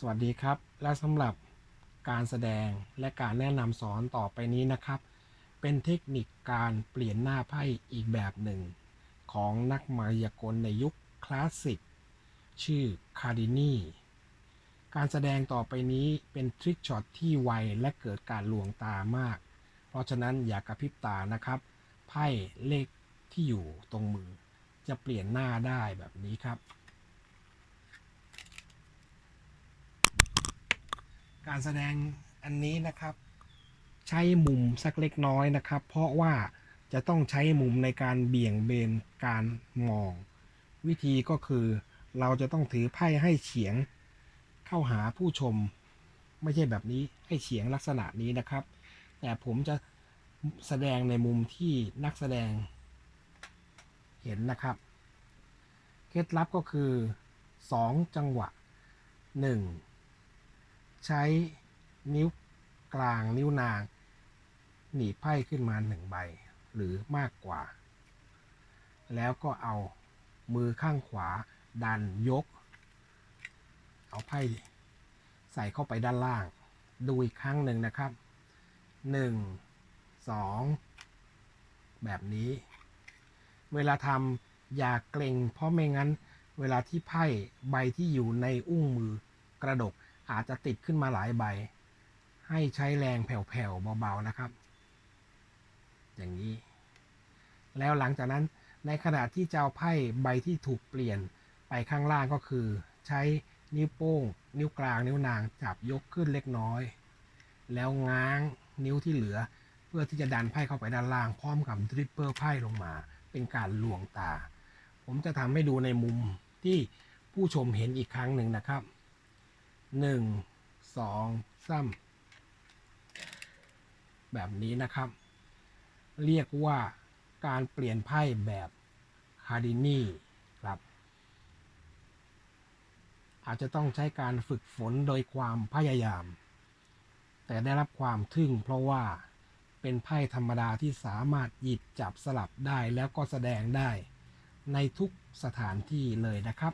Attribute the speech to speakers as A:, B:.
A: สวัสดีครับ และสำหรับการแสดงและการแนะนำสอนต่อไปนี้นะครับ เป็นเทคนิคการเปลี่ยนหน้าไพ่อีกแบบหนึ่ง ของนักมายากลในยุคคลาสสิก ชื่อคาร์ดินีการแสดงต่อไปนี้เป็นทริคช็อตที่ไวและเกิดการลวงตามาก เพราะฉะนั้นอย่ากกระพริบตานะครับ ไพ่เลขที่อยู่ตรงมือ จะเปลี่ยนหน้าได้แบบนี้ครับ การแสดงอันนี้นะครับ ใช้มุมสักเล็กน้อยนะครับ เพราะว่าจะต้องใช้มุมในการเบี่ยงเบนการมอง วิธีก็คือเราจะต้องถือไพ่ให้เฉียงเข้าหาผู้ชม ไม่ใช่แบบนี้ให้เฉียงลักษณะนี้นะครับ แต่ผมจะแสดงในมุมที่นักแสดง เห็นนะครับเคล็ดลับก็คือ 2 จังหวะ 1 ใช้นิ้วกลางนิ้วนาง หนีไพ่ขึ้นมาหนึ่งใบหรือมากกว่า แล้วก็เอามือข้างขวาดันยก เอาไพ่ใส่เข้าไปด้านล่าง ดูอีกครั้งหนึ่งนะครับ 1 2 แบบนี้ เวลาทำอย่าเกรงเพราะไม่งั้นเวลาที่ไพ่ใบที่อยู่ในอุ้งมือกระดก อาจจะติดขึ้นมาหลายใบ ให้ใช้แรงแผ่วๆเบาๆนะครับ อย่างนี้ แล้วหลังจากนั้นในขณะที่จะเอาไพ่ใบที่ถูกเปลี่ยนไปข้างล่างก็คือ ใช้นิ้วโป้ง นิ้วกลางนิ้วนางจับยกขึ้นเล็กน้อย แล้วง้างนิ้วที่เหลือ เพื่อที่จะดันไพ่เข้าไปด้านล่างพร้อมกับดริปเปอร์ไพ่ลงมา เป็นการลวงตา ผมจะทำให้ดูในมุมที่ผู้ชมเห็นอีกครั้งหนึ่งนะครับ หนึ่งสองสามแบบนี้นะครับ เรียกว่าการเปลี่ยนไพ่แบบคาร์ดินีครับ อาจจะต้องใช้การฝึกฝนโดยความพยายาม แต่ได้รับความทึ่งเพราะว่าเป็นไพ่ธรรมดาที่สามารถหยิบจับสลับได้แล้วก็แสดงได้ในทุกสถานที่เลยนะครับ